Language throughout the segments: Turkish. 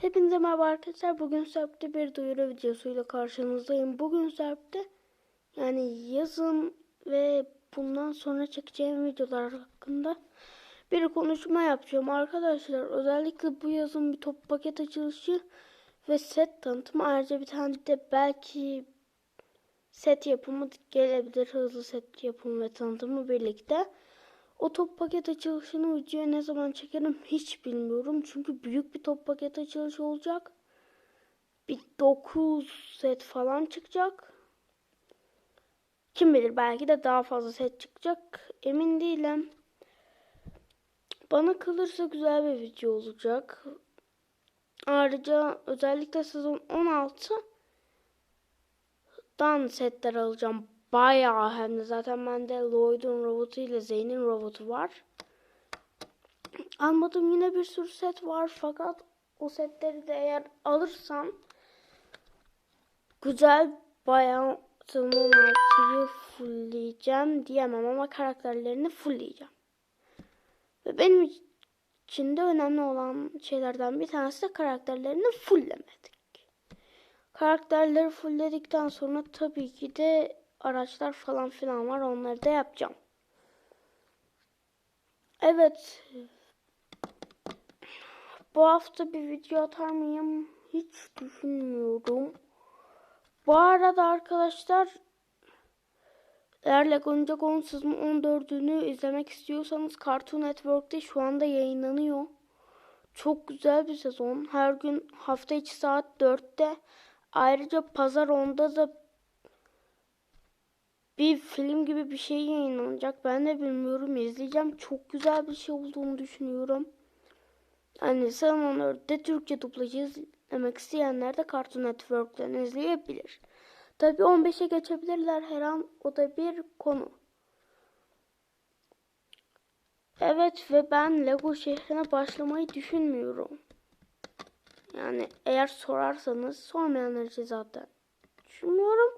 Hepinize merhaba arkadaşlar. Bugün Serp'te bir duyuru videosuyla karşınızdayım. Bugün Serp'te yani yazın ve bundan sonra çekeceğim videolar hakkında bir konuşma yapacağım. Arkadaşlar özellikle bu yazın bir top paket açılışı ve set tanıtımı. Ayrıca bir tane de belki set yapımı gelebilir. Hızlı set yapımı ve tanıtımı birlikte. O top paket açılışını videoya ne zaman çekerim hiç bilmiyorum. Çünkü büyük bir top paket açılışı olacak. Bir 9 set falan çıkacak. Kim bilir belki de daha fazla set çıkacak. Emin değilim. Bana kalırsa güzel bir video olacak. Ayrıca özellikle sezon 16 dan setler alacağım. Bayağı hem de zaten bende Lloyd'un robotu ile Zeyn'in robotu var. Almadığım yine bir sürü set var fakat o setleri de eğer alırsam güzel bayağı sezon 16'yı fullleyeceğim diyemem ama karakterlerini fullleyeceğim. Ve benim için de önemli olan şeylerden bir tanesi de karakterlerini fulllemedik. Karakterleri fullledikten sonra tabii ki de araçlar falan filan var. Onları da yapacağım. Evet. Bu hafta bir video atar mıyım? Hiç düşünmüyorum. Bu arada arkadaşlar eğer Lego Ninjago'nun sezon 14'ünü izlemek istiyorsanız Cartoon Network'te şu anda yayınlanıyor. Çok güzel bir sezon. Her gün hafta içi saat 4'te. Ayrıca pazar 10'da da bir film gibi bir şey yayınlanacak. Ben de bilmiyorum. izleyeceğim. Çok güzel bir şey olduğunu düşünüyorum. Hani Salman Ört'te Türkçe dublajı izlemek isteyenler de Cartoon Network'ten izleyebilir. Tabi 15'e geçebilirler her an. O da bir konu. Evet ve ben Lego şehrine başlamayı düşünmüyorum. Yani eğer sorarsanız sormayanlar için zaten düşünmüyorum.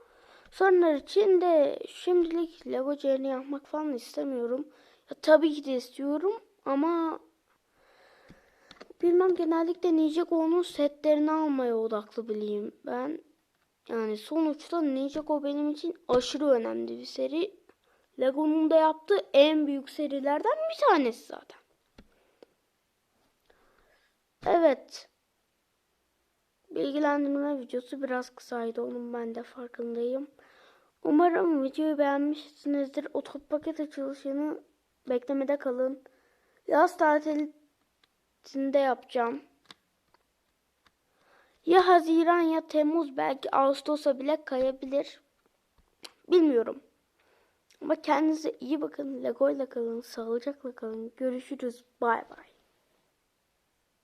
Soranlar için de şimdilik Lego şehrini yapmak falan istemiyorum. Ya, tabii ki de istiyorum ama bilmem genellikle Ninjago'nun setlerini almaya odaklı bileyim ben. Yani sonuçta Ninjago benim için aşırı önemli bir seri. Lego'nun da yaptığı en büyük serilerden bir tanesi zaten. Evet. Bilgilendirme videosu biraz kısaydı. Onun ben de farkındayım. Umarım videoyu beğenmişsinizdir. O top paket açılışını beklemede kalın. Yaz tatilinde yapacağım. Ya Haziran ya Temmuz belki Ağustos'a bile kayabilir. Bilmiyorum. Ama kendinize iyi bakın. Lego ile kalın. Sağlıcakla kalın. Görüşürüz. Bay bay.